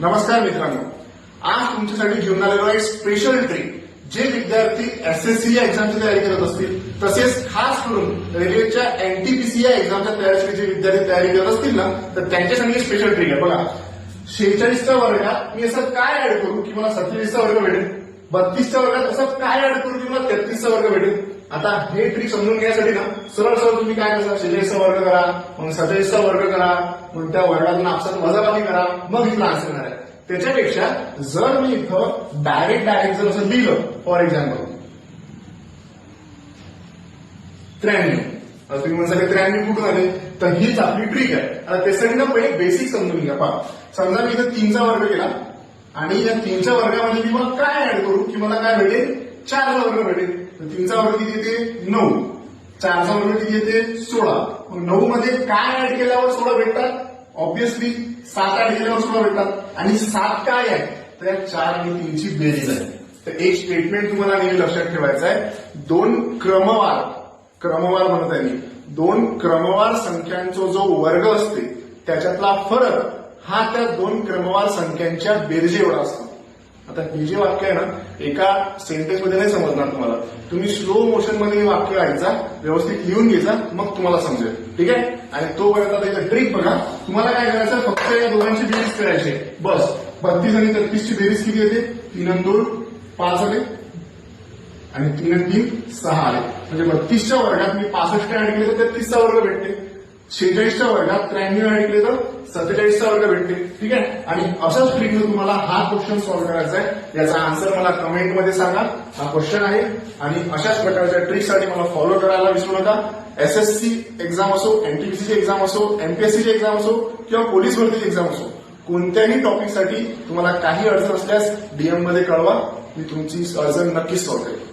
नमस्कार मित्रांनो. आज तुमच्यासाठी घेऊन आलेलो एक स्पेशल ट्रिक जे विद्यार्थी एसएससी या एक्झामची तयारी करत असतील तसेच खास करून रेल्वेच्या एनटीपीसी या एक्झामच्या तयारीसाठी जे विद्यार्थी तयारी करत असतील ना तर त्यांच्यासाठी स्पेशल ट्रिक आहे. बघा शेहेचाळीसच्या वर्गात मी असं काय ऍड करू की मला सत्तेचाळीसचा वर्ग भेटेल? बत्तीसच्या वर्गात असं काय ऍड करू की मला तेहतीसचा वर्ग भेटेल? आता हे ट्रिक समजून घेण्यासाठी ना सरळ सरळ तुम्ही काय करा शेहेचाळीसचा वर्ग करा मग सत्तेचाळीसचा वर्ग करा मग त्या वर्गातून आपसात वजाबाकी करा मग इथला आन्सर येणार आहे. त्याच्यापेक्षा जर मी इथं डायरेक्ट डायरेक्ट जर असं लिहिलं फॉर एक्झाम्पल त्र्याण्णव तुम्ही म्हणता त्र्याण्णव कुठून आले? तर हीच आपली ट्रिक आहे. आता त्यासाठी ना पहिले बेसिक समजून घ्या. पहा समजा मी इथं तीनचा वर्ग केला आणि या तीनच्या वर्गामध्ये मी मग काय ऍड करू? की मला काय भेटेल? चारचा वर्ग भेटेल. तर तीनचा वर्ग किती येते? नऊ. चारचा वर्ग किती येते? सोळा. मग नऊ मध्ये काय ऍड केल्यावर सोळा भेटतात? ऑब्विसली सात ऍड केल्यावर सोळा भेटतात. आणि सात काय आहे? तर या चार आणि तीनची बेरीज आहे. तर एक स्टेटमेंट तुम्हाला नेहमी लक्षात ठेवायचं आहे. दोन क्रमवार क्रमवार म्हणत आहे मी. दोन क्रमवार संख्यांचा जो वर्ग असते त्याच्यातला फरक हा त्या दोन क्रमवार संख्यांच्या बेरजे एवढा असतो. आता हे जे वाक्य आहे ना एका सेंटेन्समध्ये नाही समजणार तुम्हाला. तुम्ही स्लो मोशनमध्ये हे वाक्य ऐकचा व्यवस्थित लिहून घ्यायचा मग तुम्हाला समजेल. ठीक आहे? आणि तोपर्यंत आता इथं ट्रिक बघा. तुम्हाला काय करायचं फक्त या दोघांची बेरीज करायची आहे. बस. बत्तीस आणि तेहतीसची बेरीज किती येते तीन आणि दोन पाच आले आणि तीन आणि तीन सहा आले म्हणजे बत्तीसच्या वर्गात मी पासष्ट ऍड केले तर तेहतीसचा वर्ग भेटते. शेहेचाळीसच्या वर्गात त्र्याण्णव ऐकले तर सत्तेचाळीसचा वर्ग भेटते ठीक आहे? आणि अशाच ट्रिकनं तुम्हाला हा क्वेश्चन सॉल्व्ह करायचा आहे. याचा आन्सर मला कमेंटमध्ये सांगा. हा क्वेश्चन आहे. आणि अशाच प्रकारच्या ट्रिकसाठी मला फॉलो करायला विसरू नका. एसएससी एक्झाम असो एनटीपीसीची एक्झाम असो एमपीएससीची एक्झाम असो किंवा पोलीस भरतीची एक्झाम असो कोणत्याही टॉपिकसाठी तुम्हाला काही अडचण असल्यास डीएममध्ये कळवा. मी तुमची अडचण नक्कीच सॉल्व्ह करेन.